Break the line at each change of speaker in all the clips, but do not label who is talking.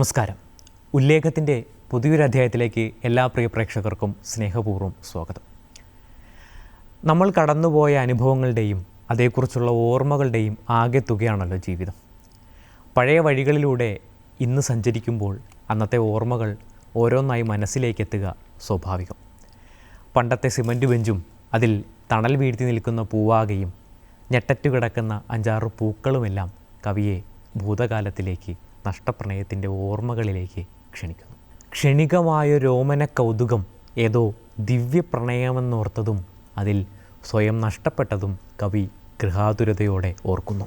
നമസ്കാരം. ഉല്ലേഖത്തിന്റെ പുതിയൊരു അധ്യായത്തിലേക്ക് എല്ലാ പ്രിയ പ്രേക്ഷകർക്കും സ്നേഹപൂർവം സ്വാഗതം. നമ്മൾ കടന്നുപോയ അനുഭവങ്ങളുടെയും അതേക്കുറിച്ചുള്ള ഓർമ്മകളുടെയും ആകെ തുകയാണല്ലോ ജീവിതം. പഴയ വഴികളിലൂടെ ഇന്ന് സഞ്ചരിക്കുമ്പോൾ അന്നത്തെ ഓർമ്മകൾ ഓരോന്നായി മനസ്സിലേക്ക് എത്തുക സ്വാഭാവികം. പണ്ടത്തെ സിമന്റ് ബെഞ്ചും അതിൽ തണൽ വീഴ്ത്തി നിൽക്കുന്ന പൂവാകയും ഞെട്ടറ്റു കിടക്കുന്ന അഞ്ചാറ് പൂക്കളുമെല്ലാം കവിയെ ഭൂതകാലത്തിലേക്ക് നഷ്ടപ്രണയത്തിന്റെ ഓർമ്മകളിലേക്ക് ക്ഷണിക്കുന്നു. ക്ഷണികമായ രോമന കൗതുകം ഏതോ ദിവ്യപ്രണയമെന്നോർത്തതും അതിൽ സ്വയം നഷ്ടപ്പെട്ടതും കവി ഗൃഹാതുരതയോടെ ഓർക്കുന്നു.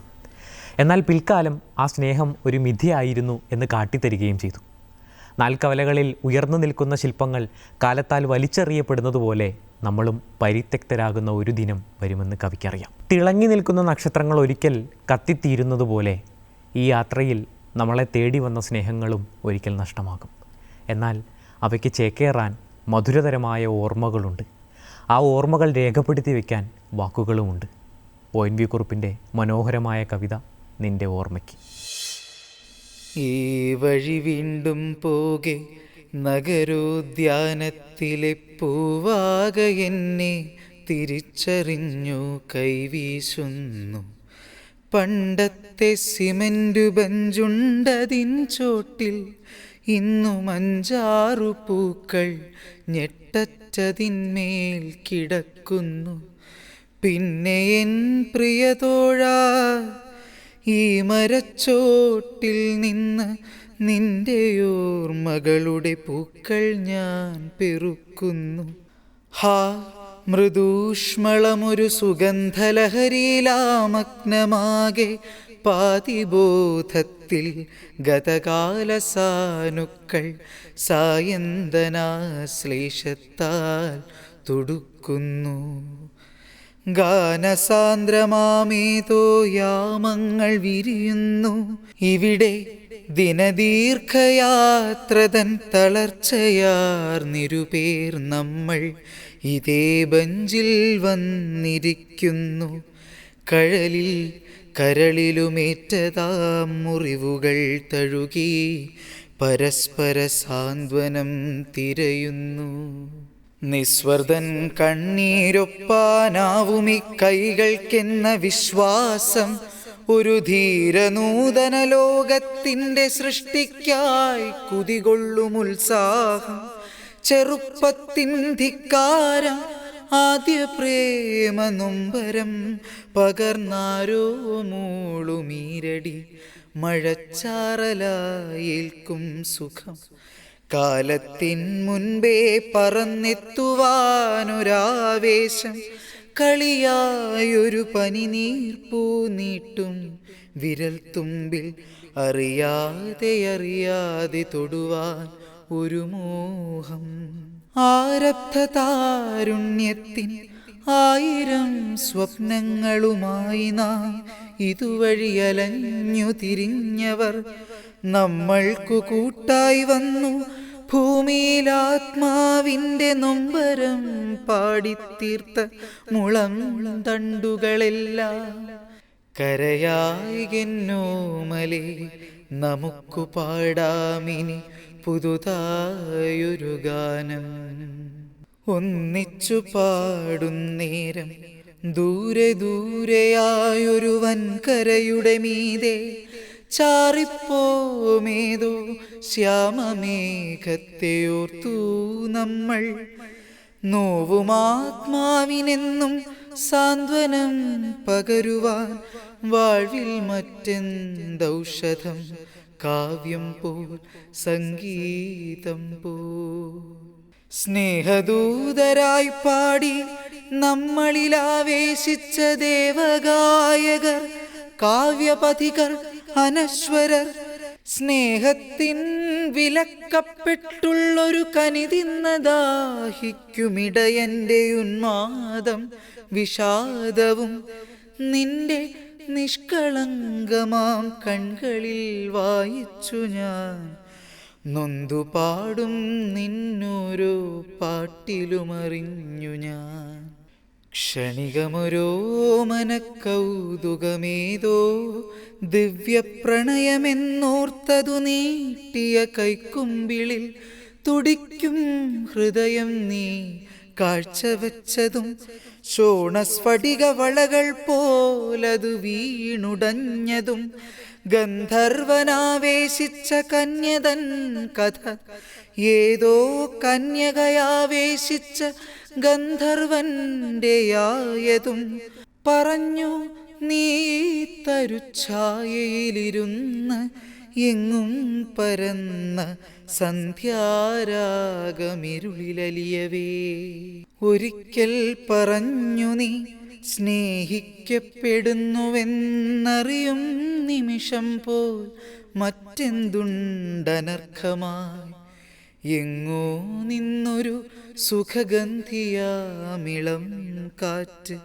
എന്നാൽ പിൽക്കാലം ആ സ്നേഹം ഒരു മിഥിയായിരുന്നു എന്ന് കാട്ടിത്തരികയും ചെയ്തു. നാൽക്കവലകളിൽ ഉയർന്നു നിൽക്കുന്ന ശില്പങ്ങൾ കാലത്താൽ വലിച്ചെറിയപ്പെടുന്നതുപോലെ നമ്മളും പരിത്യക്തരാകുന്ന ഒരു ദിനം വരുമെന്ന് കവിക്കറിയാം. തിളങ്ങി നിൽക്കുന്ന നക്ഷത്രങ്ങൾ ഒരിക്കൽ കത്തിത്തീരുന്നതുപോലെ ഈ യാത്രയിൽ നമ്മളെ തേടി വന്ന സ്നേഹങ്ങളും ഒരിക്കൽ നഷ്ടമാകും. എന്നാൽ അവയ്ക്ക് ചേക്കേറാൻ മധുരതരമായ ഓർമ്മകളുണ്ട്. ആ ഓർമ്മകൾ രേഖപ്പെടുത്തി വയ്ക്കാൻ വാക്കുകളുമുണ്ട്. ഒ എൻ വി കുറുപ്പിന്റെ മനോഹരമായ കവിത നിന്റെ ഓർമ്മയ്ക്ക്.
ഈ വഴി വീണ്ടും പോകെ നഗരോദ്യാനത്തിലെ പൂവാക എന്നെ തിരിച്ചറിഞ്ഞു കൈവീശുന്നു പണ്ടത്തെ സിമന്റ് ബഞ്ചുണ്ടതിൻ ചോട്ടിൽ ഇന്നും അഞ്ചാറു പൂക്കൾ ഞെട്ടറ്റതിന്മേൽ കിടക്കുന്നു. പിന്നെ എൻ പ്രിയതോഴ ഈ മരച്ചോട്ടിൽ നിന്ന് നിന്റെ ഓർമ്മകളുടെ പൂക്കൾ ഞാൻ പെറുക്കുന്നു. ഹാ മൃദൂഷ്മളമൊരു സുഗന്ധലഹരിയിലാമഗ്നമാകെ പാതിബോധത്തിൽ ഗതകാല സാനുക്കൾ സായന്തനാശ്ലേഷത്താൽ തുടുക്കുന്നു. ഗാനസാന്ദ്രമാമേതോ യാമങ്ങൾ വിരിയുന്നു. ഇവിടെ ദിനദീർഘയാത്രതൻ തളർച്ചയാർ നിരുപേർ നമ്മൾ ഇതേ ബഞ്ചിൽ വന്നിരിക്കുന്നു. കഴലിൽ കരളിലുമേറ്റതാം മുറിവുകൾ തഴുകി പരസ്പര സാന്ത്വനം തിരയുന്നു. നിസ്വർദൻ കണ്ണീരൊപ്പാനാവുമി കൈകൾക്കെന്ന വിശ്വാസം. ഒരു ധീരനൂതന ലോകത്തിന്റെ സൃഷ്ടിക്കായി കുതികൊള്ളും ഉത്സാഹം. ചെറുപ്പത്തിൻ ധിക്കാരം ആദ്യ പ്രേമ നൊമ്പരം പകർന്നാരോ മൂളുമീരടി മഴച്ചാറലായേൽക്കും സുഖം. കാലത്തിൻ മുൻപേ പറന്നെത്തുവാനൊരാവേശം കളിയായൊരു പനിനീർപ്പൂ നീട്ടും വിരൽ തുമ്പിൽ അറിയാതെ അറിയാതെ തൊടുവാൻ ഒരു മോഹം. ആരബ്ധതാരുണ്യത്തിൻ ആയിരം സ്വപ്നങ്ങളുമായി നാം ഇതുവഴി അലഞ്ഞു തിരിഞ്ഞവർ നമ്മൾക്കു കൂട്ടായി വന്നു. ഭൂമിയിൽ ആത്മാവിന്റെ നൊമ്പരം പാടിത്തീർത്ത മുളം തണ്ടുകളെല്ലാം കരയായി കരയായിന്നോമലെ നമുക്കു പാടാമിനി പുതുതായൊരു ഗാനം. ഒന്നിച്ചു പാടുന്നേരം ദൂരെ ദൂരെയായൊരു വൻകരയുടെ മീതെ ചാറിപ്പോമേതോ ശ്യാമമേഘത്തെയോർത്തു നമ്മൾ. നോവുമാത്മാവിനെന്നും സാന്ത്വനം പകരുവാൻ വാഴ്വിൽ മറ്റെന്തൗഷധം കാവ്യം പോൽ സംഗീതം പോ സ്നേഹദൂതരായി പാടി നമ്മളിൽ ആവേശിച്ച ദേവഗായകർ കാവ്യപഥികർ അനശ്വരർ. സ്നേഹത്തിൻ വിലക്കപ്പെട്ടുള്ളൊരു കനി തിന്നദാഹിക്കുമിടയന്റെ ഉന്മാദം വിഷാദവും നിന്റെ നിഷ്കളങ്കമാം കൺകളിൽ വായിച്ചു ഞാൻ. നൊന്തു പാടും നിന്നൊരു പാട്ടിലുമറിഞ്ഞു ഞാൻ. ക്ഷണികമൊരോ മനക്കൗതുകമേതോ ദിവ്യപ്രണയമെന്നോർത്തതു നീട്ടിയ കൈക്കുമ്പിളിൽ തുടിക്കും ഹൃദയം നീ. കാഴ്ചവെച്ചതും ശോണസ്ഫടിക വളകൾ പോലതു വീണുടഞ്ഞതും ഗന്ധർവനാവേശിച്ച കന്യതൻ കഥ. ഏതോ കന്യകയാവേശിച്ച ഗന്ധർവന്റെയായതും പറഞ്ഞു നീ തരുച്ഛായയിലിരുന്ന് എങ്ങും പരന്ന സന്ധ്യാരാഗമിരുളിലലിയവേ. ഒരിക്കൽ പറഞ്ഞു നീ സ്നേഹിക്കപ്പെടുന്നുവെന്നറിയും നിമിഷം പോൽ മറ്റെന്തുണ്ടനർഹമായി എങ്ങോ നിന്നൊരു സുഖഗന്ധിയാമിളം കാറ്റ്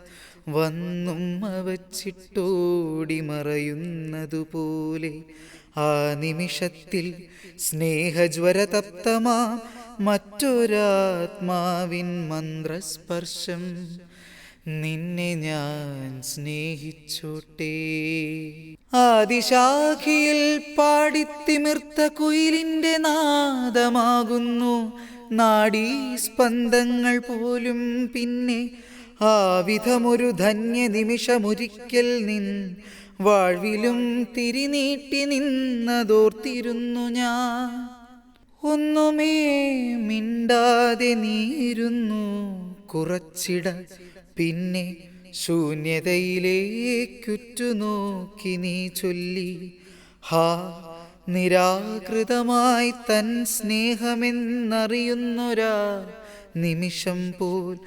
വന്നും അവച്ചിട്ടോടി മറയുന്നതുപോലെ ആ നിമിഷത്തിൽ സ്നേഹജ്വരതപ്തമാ മറ്റൊരാത്മാവിൻ മന്ത്രസ്പർശം നിന്നെ ഞാൻ സ്നേഹിച്ചോട്ടെ. ആദിശാഖിയിൽ പാടിത്തിമിർത്ത കുയിലിന്റെ നാദമാകുന്നു. നാഡീസ്പന്ദങ്ങൾ പോലും പിന്നെ ആ വിധമൊരു ധന്യ നിമിഷമൊരിക്കൽ നിൻ വാഴ്വിലും തിരിനീട്ടി നിന്നതോർത്തിരുന്നു ഞാൻ. ഒന്നുമേ മിണ്ടാതെ നീരുന്നു കുറച്ചിട പിന്നെ ശൂന്യതയിലേക്കുറ്റുനോക്കി നീ ചൊല്ലി. ഹാ നിരാകൃതമായി തൻ സ്നേഹമെന്നറിയുന്നൊരാ നിമിഷം പോൽ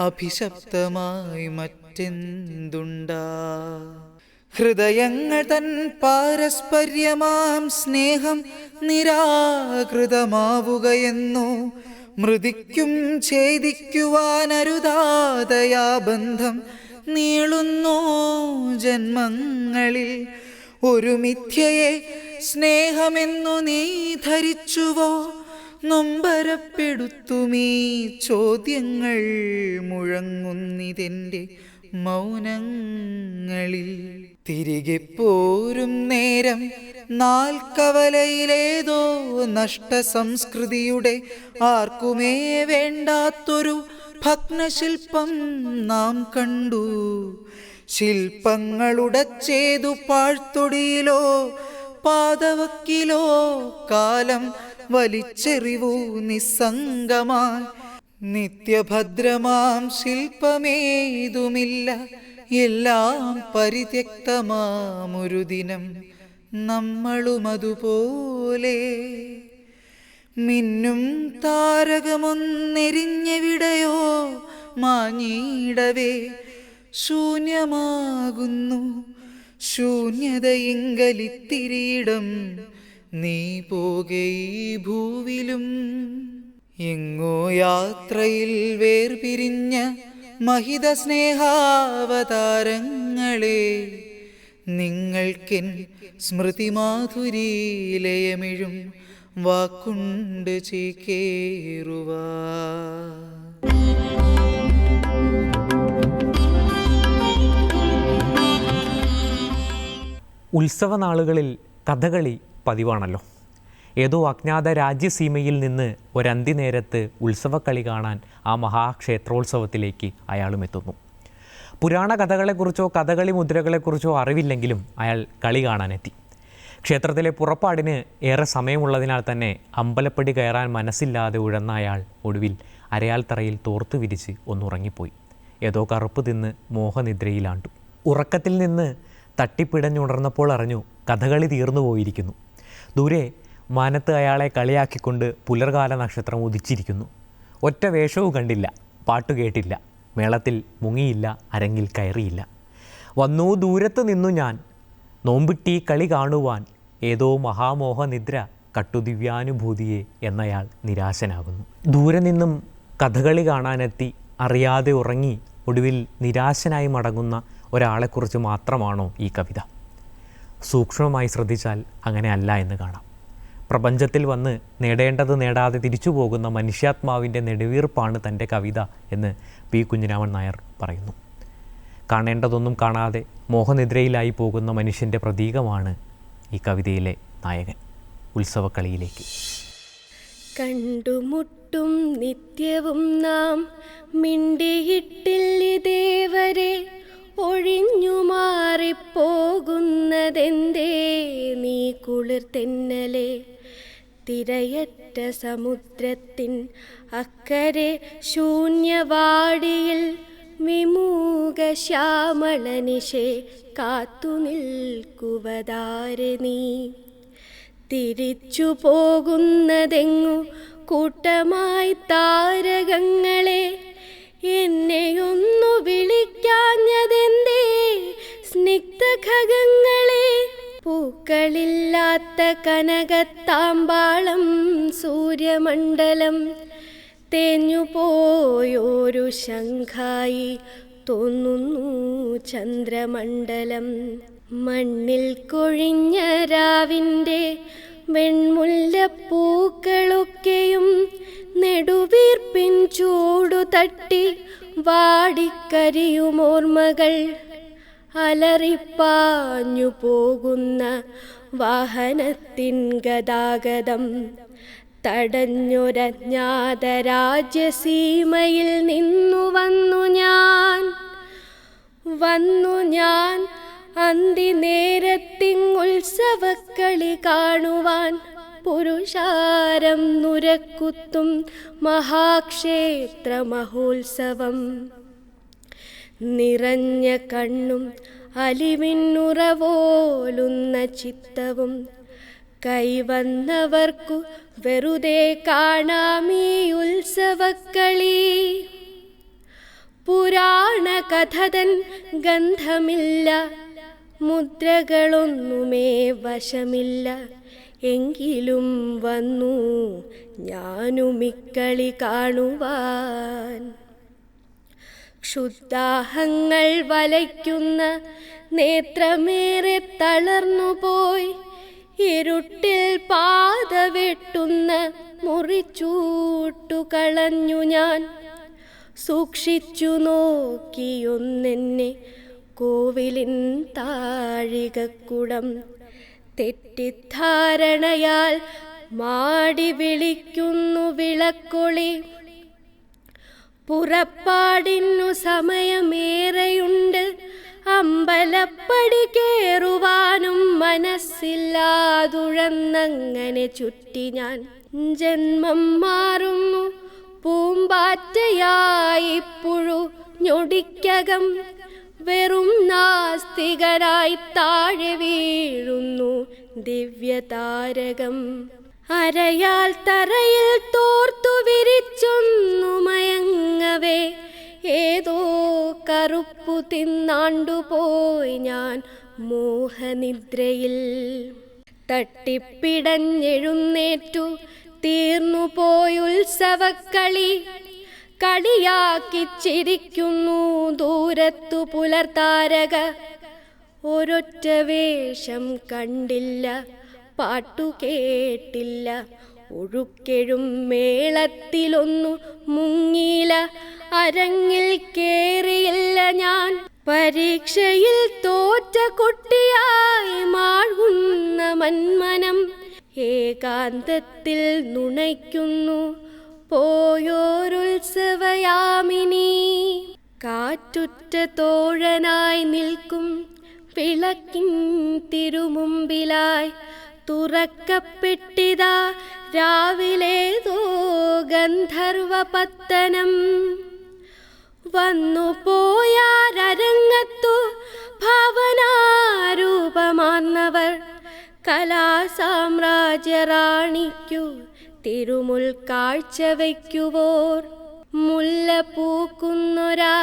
അഭിശപ്തമായി മറ്റെന്തുണ്ടാ? ഹൃദയങ്ങൾ തൻ പാരസ്പര്യമാം സ്നേഹം നിരാകൃതമാവുകയെന്നു മൃതിക്കും ഛേദിക്കുവാനരുതാതയാ ബന്ധം നീളുന്നു ജന്മങ്ങളിൽ. ഒരു മിഥ്യയെ സ്നേഹമെന്നു നീ ധരിച്ചുവോ? നൊമ്പരപ്പെടുത്തുമീ ചോദ്യങ്ങൾ മുഴങ്ങുന്നിതെന്റെ മൗനങ്ങളിൽ തിരികെ പോരും നേരം നാൽക്കവലയിലേതോ നഷ്ടസംസ്കൃതിയുടെ ആർക്കുമേ വേണ്ടാത്തൊരു ഭഗ്നശില്പം നാം കണ്ടു. ശില്പങ്ങളുടച്ചേതു പാഴ്ത്തൊടിയിലോ പാതവക്കിലോ കാലം വലിച്ചെറിവു നിസ്സംഗമായി നിത്യഭദ്രമാം ശില്പമേതുമില്ല. എല്ലാം പരിത്യക്തമാമൊരു ദിനം നമ്മളുമതുപോലെ. മിന്നും താരകമൊന്നെരിഞ്ഞെവിടെയോ മാഞ്ഞിടവേ. ശൂന്യമാകുന്നു ശൂന്യതയിങ്കലിത്തിരിയിടം. നീ പോകേ ഭൂവിലും. എങ്ങോ യാത്രയിൽ വേർപിരിഞ്ഞ മഹിത സ്നേഹാവതാരങ്ങളെ നിങ്ങൾക്കെൻ സ്മൃതിമാധുരീലയമിഴും വാക്കുണ്ട് ചേക്കേറുവാ.
ഉത്സവനാളുകളിൽ കഥകളി പതിവാണല്ലോ. ഏതോ അജ്ഞാത രാജ്യസീമയിൽ നിന്ന് ഒരന്തിനേരത്ത് ഉത്സവക്കളി കാണാൻ ആ മഹാക്ഷേത്രോത്സവത്തിലേക്ക് അയാളും എത്തുന്നു. പുരാണ കഥകളെക്കുറിച്ചോ കഥകളി മുദ്രകളെക്കുറിച്ചോ അറിവില്ലെങ്കിലും അയാൾ കളി കാണാനെത്തി. ക്ഷേത്രത്തിലെ പുറപ്പാടിന് ഏറെ സമയമുള്ളതിനാൽ തന്നെ അമ്പലപ്പടി കയറാൻ മനസ്സില്ലാതെ ഉഴന്ന അയാൾ ഒടുവിൽ അരയാൽത്തറയിൽ തോർത്തു വിരിച്ച് ഒന്നുറങ്ങിപ്പോയി. ഏതോ കറുപ്പ് തിന്ന് മോഹനിദ്രയിലാണ്ടു. ഉറക്കത്തിൽ നിന്ന് തട്ടിപ്പിടഞ്ഞുണർന്നപ്പോൾ അറിഞ്ഞു കഥകളി തീർന്നു പോയിരിക്കുന്നു ദൂരെ മാനത്ത് അയാളെ കളിയാക്കിക്കൊണ്ട് പുലർകാല നക്ഷത്രം ഉദിച്ചിരിക്കുന്നു. ഒറ്റ വേഷവും കണ്ടില്ല പാട്ടു കേട്ടില്ല മേളത്തിൽ മുങ്ങിയില്ല അരങ്ങിൽ കയറിയില്ല. വന്നു ദൂരത്ത് നിന്നു ഞാൻ നോമ്പിട്ടി കളി കാണുവാൻ ഏതോ മഹാമോഹനിദ്ര കട്ടുദിവ്യാനുഭൂതിയെ എന്നയാൾ നിരാശനാകുന്നു. ദൂരെ നിന്നും കഥകളി കാണാനെത്തി അറിയാതെ ഉറങ്ങി ഒടുവിൽ നിരാശനായി മടങ്ങുന്ന ഒരാളെക്കുറിച്ച് മാത്രമാണോ ഈ കവിത? സൂക്ഷ്മമായി ശ്രദ്ധിച്ചാൽ അങ്ങനെയല്ല എന്ന് കാണാം. പ്രപഞ്ചത്തിൽ വന്ന് നേടേണ്ടത് നേടാതെ തിരിച്ചു പോകുന്ന മനുഷ്യാത്മാവിന്റെ നെടുവീർപ്പാണ് തന്റെ കവിത എന്ന് പി. കുഞ്ഞിരാമൻ നായർ പറയുന്നു. കാണേണ്ടതൊന്നും കാണാതെ മോഹനിദ്രയിലായി പോകുന്ന മനുഷ്യന്റെ പ്രതീകമാണ് ഈ കവിതയിലെ നായകൻ. ഉത്സവക്കളിയിലേക്ക്.
കണ്ടുമുട്ടും നിത്യവും നാം മിണ്ടിയിട്ടില്ലിതേവരെ ഒഴിഞ്ഞു മാറിപ്പോകുന്നതെന്തേ? നീ കുളിർ തെന്നലെ തിരയറ്റ സമുദ്രത്തിൻ അക്കരെ ശൂന്യവാടിയിൽ വിമൂക ശ്യാമളനിശെ കാത്തു നിൽക്കുവതാരെ നീ. തിരിച്ചു പോകുന്നതെങ്ങു കൂട്ടമായി താരകങ്ങളെ എന്നെയൊന്നു വിളിക്കാഞ്ഞതെന്തേ സ്നിഗ്ധഖഗങ്ങളെ പൂക്കളില്ലാത്ത കനകത്താമ്പാളം സൂര്യമണ്ഡലം. തേഞ്ഞുപോയൊരു ശംഖായി തോന്നുന്നു ചന്ദ്രമണ്ഡലം. മണ്ണിൽ കൊഴിഞ്ഞ രാവിന്റെ വെൺമുല്ലപ്പൂക്കളൊക്കെയും നെടുവീർപ്പിൻ ചൂടു തട്ടി വാടിക്കരിയുമോർമ്മകൾ. അലറിപ്പാഞ്ഞു പോകുന്ന വാഹനത്തിൻ ഗതാഗതം തടഞ്ഞൊരജ്ഞാത രാജ്യസീമയിൽ നിന്നു വന്നു ഞാൻ. വന്നു ഞാൻ അന്തി നേരത്തിങ്ങുത്സവക്കളി കാണുവാൻ പുരുഷാരം നുരക്കുത്തും മഹാക്ഷേത്ര മഹോത്സവം നിറഞ്ഞ കണ്ണും അലിവിന്നുറവോലുന്ന ചിത്തവും കൈവന്നവർക്കു വെറുതെ കാണാമീ ഉത്സവക്കളി. പുരാണ കഥതൻ ഗന്ധമില്ല മുദ്രകളൊന്നുമേ വശമില്ല. എങ്കിലും വന്നു ഞാനുമിക്കളി കാണുവാൻ. ക്ഷുദ്ദാഹങ്ങൾ വലയ്ക്കുന്ന നേത്രമേറെ തളർന്നുപോയി ഇരുട്ടിൽ പാത വെട്ടുന്ന മുറിച്ചൂട്ടു കളഞ്ഞു ഞാൻ. സൂക്ഷിച്ചു നോക്കിയൊന്നെന്നെ കോവിലിൻ താഴികക്കുടം. തെറ്റിദ്ധാരണയാൽ മാടി വിളിക്കുന്നു വിളക്കൊളി. പുറപ്പാടിനു സമയമേറെയുണ്ട്. അമ്പലപ്പടി കേറുവാനും മനസ്സില്ലാതുഴന്നങ്ങനെ ചുറ്റി ഞാൻ ജന്മം മാറുന്നു. പൂമ്പാറ്റയായിപ്പുഴു ഞൊടിക്കകം വെറും നാസ്തികരായി താഴെ വീഴുന്നു. ദിവ്യതാരകം അരയാൽ തറയിൽ തോർത്തു വിരിച്ചൊന്നു മയങ്ങവേ. ഏതോ കറുപ്പു തിന്നാണ്ടുപോയി ഞാൻ മോഹനിദ്രയിൽ. തട്ടിപ്പിടഞ്ഞെഴുന്നേറ്റു തീർന്നു ഉത്സവക്കളി. കളിയാക്കി ചിരിക്കുന്നു ദൂരത്തു പുലർത്താരക ഒരൊറ്റ വേഷം കണ്ടില്ല. പാട്ടു കേട്ടില്ല ഒഴുക്കെഴും മേളത്തിലൊന്നു മുങ്ങിയില്ല. അരങ്ങിൽ കേറിയില്ല ഞാൻ. പരീക്ഷയിൽ തോറ്റ കുട്ടിയായി മാഴുന്ന മന്മനം ഏകാന്തത്തിൽ നുണയ്ക്കുന്നു. പോയോരുത്സവയാമിനി. കാറ്റുറ്റ തോഴനായി നിൽക്കും. വിളക്കിൻ തിരുമുമ്പിലായി തുറക്കപ്പെട്ടിതാ രാവിലേതോ ഗന്ധർവ പത്തനം വന്നു പോയാരരങ്ങത്തു ഭാവനാരൂപമാർന്നവർ. കലാസാമ്രാജ്യറാണിക്കു തിരുമുൽ കാഴ്ച വയ്ക്കുവോർ മുല്ലപ്പൂക്കുന്നൊരാ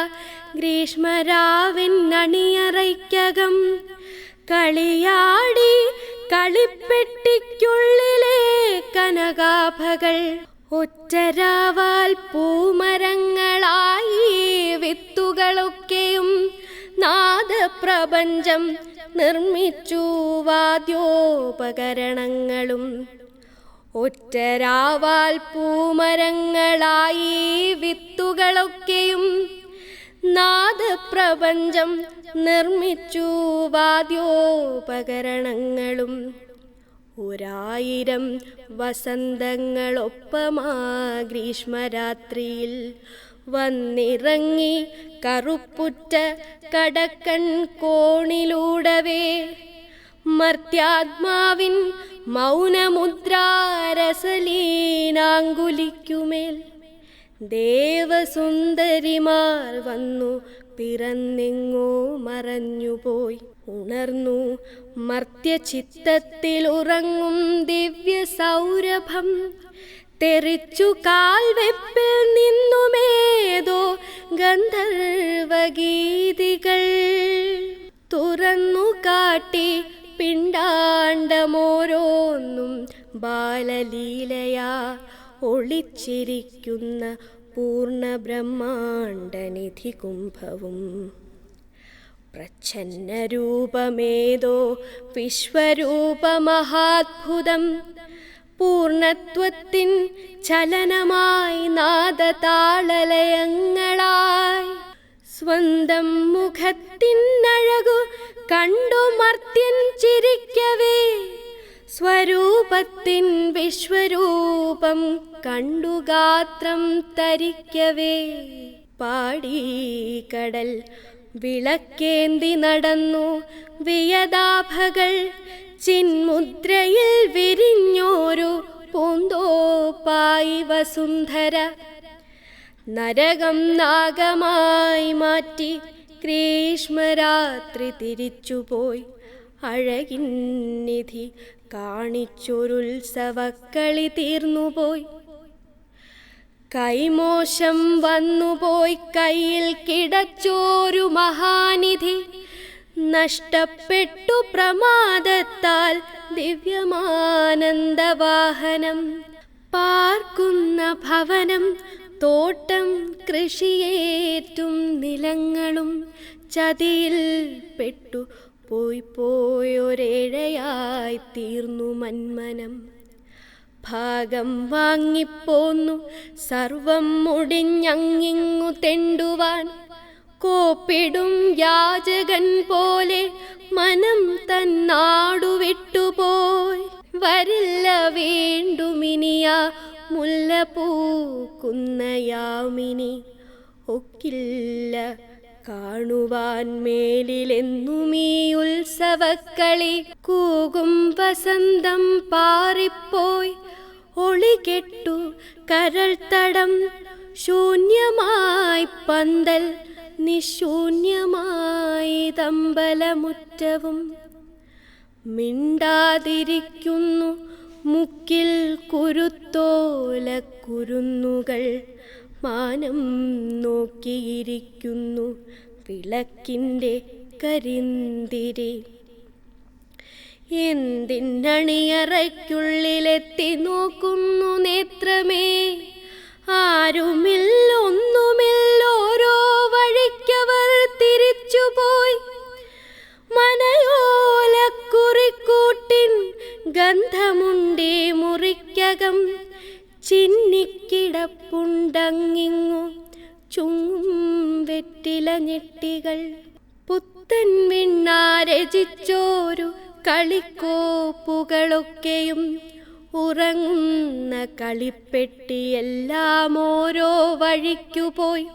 ഗ്രീഷ്മരാവിൻ അണിയറയ്ക്കകം. കളിയാടി കളിപ്പെട്ടിക്കുള്ളിലെ കനകാഭകൾ. ഒറ്റരാവാൽ പൂമരങ്ങളായി വിത്തുകളൊക്കെയും നാദപ്രപഞ്ചം നിർമ്മിച്ചു വാദ്യോപകരണങ്ങളും. ഒറ്റരാവാൽ പൂമരങ്ങളായി വിത്തുകളൊക്കെയും നാദപ്രപഞ്ചം നിർമ്മിച്ചു വാദ്യോപകരണങ്ങളും. ഒരായിരം വസന്തങ്ങളൊപ്പമാ ഗ്രീഷ്മരാത്രിയിൽ വന്നിറങ്ങി കറുപ്പുറ്റ കടക്കൺ കോണിലൂടവേ മർത്യാത്മാവിൻ മൗനമുദ്രാരസലീനാങ്കുലിക്കുമേൽ ദേവസുന്ദരിമാർ വന്നു പിറന്നെങ്ങോ മറഞ്ഞുപോയി. ഉണർന്നു. മർത്യചിത്തത്തിൽ ഉറങ്ങും ദിവ്യ സൗരഭം തെറിച്ചു കാൽവെപ്പിൽ നിന്നുമേതോ ഗന്ധർവഗീതികൾ. തുറന്നു കാട്ടി പിണ്ടാണ്ടമോരോന്നും ബാലലീലയാ ഒളിച്ചിരിക്കുന്ന പൂർണ ബ്രഹ്മാണ്ടനിധി കുംഭവും പ്രച്ഛന്നരൂപമേതോ വിശ്വരൂപമഹാത്ഭുതം. പൂർണത്വത്തിൻ ചലനമായി നാദതാളലയങ്ങളായി. സ്വന്തം മുഖത്തിനഴകു കണ്ടു മർത്യൻ ചിരിക്കവേ. സ്വരൂപത്തിൻ വിശ്വരൂപം കണ്ടുഗാത്രം തരിക്കവേ. പാടി കടൽ വിളക്കേന്തി നടന്നു വിയതാഭകൾ ചിന്മുദ്രയിൽ വിരിഞ്ഞോരു പൂന്തോപ്പായി വസുന്ധര. നരകം നാഗമായി മാറ്റി ഗ്രീഷ്മരാത്രി തിരിച്ചുപോയി. അഴകിൻ നിധി കാണിച്ചൊരുത്സവക്കളി തീർന്നുപോയി. കൈമോശം വന്നുപോയി കയ്യിൽ കിടച്ചോരു മഹാനിധി. നഷ്ടപ്പെട്ടു പ്രമാദത്താൽ ദിവ്യമാനന്ദവാഹനം. പാർക്കുന്ന ഭവനം തോട്ടം കൃഷിയേറ്റും നിലങ്ങളും ചതിയിൽ പെട്ടു. പോയി പോയൊരേഴയായി തീർന്നു മന്മനം. ഭാഗം വാങ്ങിപ്പോന്നു സർവം മുടിഞ്ഞങ്ങിങ്ങു തെണ്ടുവാൻ. കോപ്പിടും യാചകൻ പോലെ മനം തന്നാടു വിട്ടുപോയി വരില്ല വീണ്ടുമിനിയ മുല്ല പൂക്കുന്നയാമിനി ഒക്കില്ല കാണുവാൻ മേലിലെന്നുമീ ഉത്സവക്കളി കൂകും വസന്തം പാറിപ്പോയി. ഒളികെട്ടു കരൾ തടം ശൂന്യമായി പന്തൽ നിശൂന്യമായി തമ്പലമുറ്റവും. മിണ്ടാതിരിക്കുന്നു മുക്കിൽ കുരുത്തോല കുരുന്നുകൾ മാനം നോക്കിയിരിക്കുന്നു വിളക്കിന്റെ കരിന്തിരി. എന്തിനണിയറയ്ക്കുള്ളിലെത്തി നോക്കുന്നു നേത്രമേ? ആരുമില്ലൊന്നുമില്ലോരോ വഴിക്കവർ തിരിച്ചുപോയി. മനയോലക്കുറിക്കൂട്ടിൻ ഗന്ധമുണ്ടേ മുറിക്കകം. ചിന്നിക്കിടപ്പുണ്ടങ്ങിങ്ങു ചുങ്ങും വെറ്റില ഞെട്ടികൾ. പുത്തൻ വിണ്ണാ വിണ്ണാരചിച്ചോരു കളിക്കോപ്പുകളൊക്കെയും ഉറങ്ങുന്ന കളിപ്പെട്ടിയെല്ലാം ഓരോ വഴിക്കുപോയി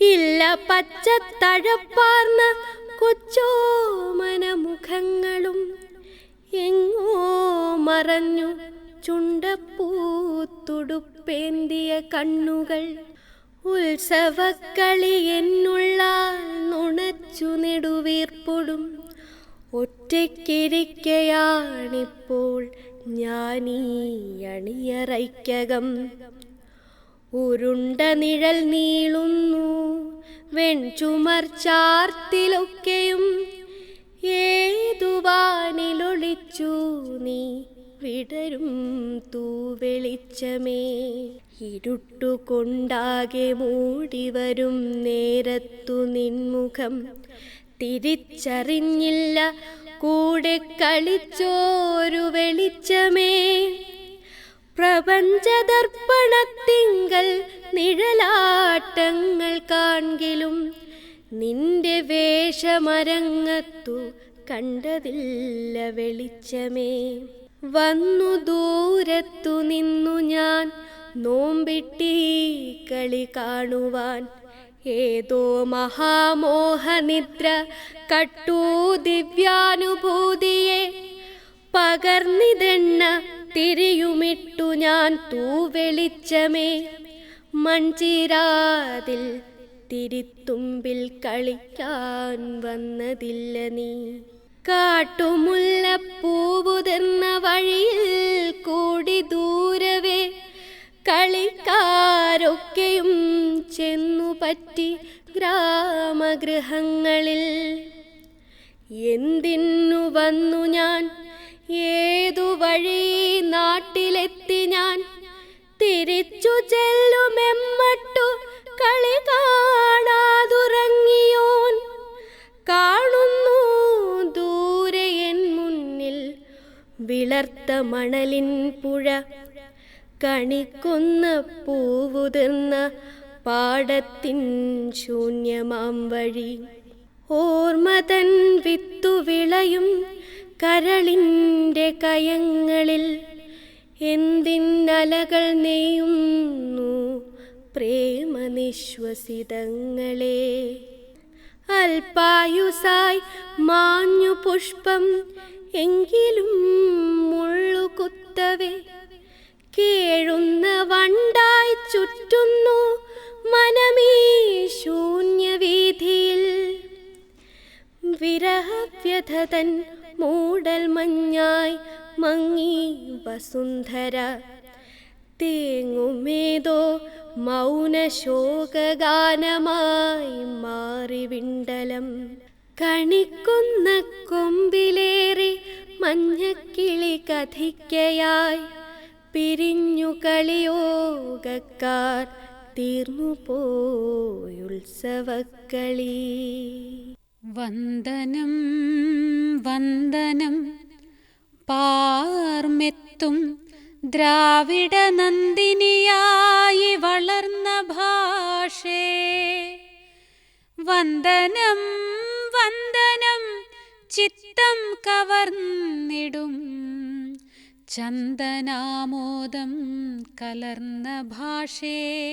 ഇല്ല പച്ച തഴപ്പാർന്ന കൊച്ചോമനമുഖങ്ങളും എങ്ങോ മറഞ്ഞു ചുണ്ടപ്പൂത്തുടുപ്പേന്തിയ കണ്ണുകൾ. ഉത്സവക്കളി എന്നുള്ള നുണച്ചു നെടുവീർപ്പൊടും. ഒറ്റയ്ക്കിരിക്കയാണിപ്പോൾ ഞാനീ അണിയറയ്ക്കകം. ഉരുണ്ട നിഴൽ നീളുന്നു വെൺചുമർ ചാർത്തിലൊക്കെയും. ഏതുവാനിലൊളിച്ചു നീ വിടരും തൂവെളിച്ചമേ ഇരുട്ടുകൊണ്ടാകെ മൂടിവരും നേരത്തു നിൻമുഖം. തിരിച്ചറിഞ്ഞില്ല കൂടെ കളിച്ചോരു വെളിച്ചമേ. പ്രപഞ്ചദർപ്പണത്തിങ്കൽ നിഴലാട്ടങ്ങൾ കാൺകിലും നിന്റെ വേഷമരങ്ങത്തു കണ്ടതില്ല വെളിച്ചമേ. വന്നു ദൂരത്തു നിന്നു ഞാൻ നോമ്പിട്ടി കളി കാണുവാൻ. ഏതോ മഹാമോഹനിദ്ര കട്ടു ദിവ്യാനുഭൂതിയെ പകർന്നിതെണ്ണ തിരിയുമിട്ടു ഞാൻ തൂവെളിച്ചമേ. മൺചിരാതിൽ തിരിത്തുമ്പിൽ കളിക്കാൻ വന്നതില്ല നീ. കാട്ടുമുല്ലപ്പൂവുതെന്ന വഴിയിൽ കൂടി ദൂരവേ കളിക്കാരൊക്കെയും ചെന്നു പറ്റി ഗ്രാമഗൃഹങ്ങളിൽ. എന്തിനു വന്നു ഞാൻ? ഏതു വഴി നാട്ടിലെത്തി ഞാൻ? തിരിച്ചു ചെല്ലുമെമ്മട്ടു വിളർത്ത മണലിൻ പുഴ കണിക്കുന്ന പൂവുതിർന്ന പാടത്തിൻ ശൂന്യമാം വഴി. ഓർമ്മതൻ വിത്തു വിളയും കരളിന്റെ കയങ്ങളിൽ എന്തിന്നലകൾ നെയ്യുന്നു പ്രേമനിശ്വസിതങ്ങളെ. അൽപായുസായി മാഞ്ഞു പുഷ്പം എങ്കിലും മുള്ളുകുത്തവേ കേഴുന്ന വണ്ടായി ചുറ്റുന്നു മനമീ ശൂന്യവീതിയിൽ വിരഹവ്യഥതൻ മൂടൽ മഞ്ഞായി മങ്ങി വസുന്ധര തേങ്ങുമേതോ മൗനശോകഗാനമായി മാറി വിണ്ടലം. കണിക്കുന്ന കൊമ്പിലേറി മഞ്ഞക്കിളി കഥിക്കയായി പിരിഞ്ഞു കളിയോഗക്കാർ തീർന്നു പോയുത്സവക്കളി
വന്ദനം വന്ദനം പാർമെത്തും ദ്രാവിഡ നന്ദിനിയായി വളർന്ന ഭാഷേ. വന്ദനം വന്ദനം ചിത്തം കവർന്നിടും. ചന്ദനാമോദം കലർന്ന ഭാഷേ.